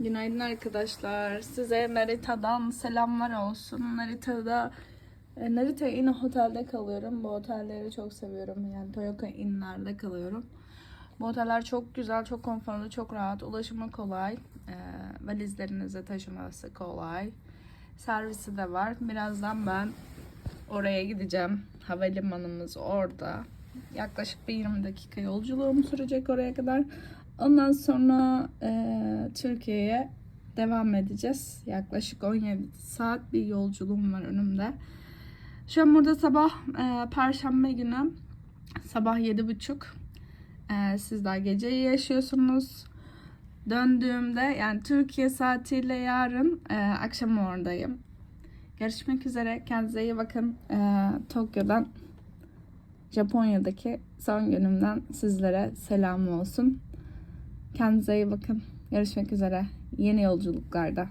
Günaydın arkadaşlar. Size Narita'dan selamlar olsun. Narita'da e, Narita Inn otelde kalıyorum. Bu otelleri çok seviyorum. Yani Toyota Inn'lerde kalıyorum. Bu oteller çok güzel, çok konforlu, çok rahat. Ulaşımı kolay. E, valizlerinizi taşıması kolay. Servisi de var. Birazdan ben oraya gideceğim. Havalimanımız orada. Yaklaşık bir 20 dakika yolculuğum sürecek oraya kadar. Ondan sonra e, Türkiye'ye devam edeceğiz. Yaklaşık 17 saat bir yolculuğum var önümde. Şu an burada sabah e, Perşembe günü sabah 7.30. E, siz daha geceyi yaşıyorsunuz. Döndüğümde yani Türkiye saatiyle yarın e, akşam oradayım. Görüşmek üzere. Kendinize iyi bakın. E, Tokyo'dan Japonya'daki son günümden sizlere selam olsun. Kendinize iyi bakın. Görüşmek üzere. Yeni yolculuklarda.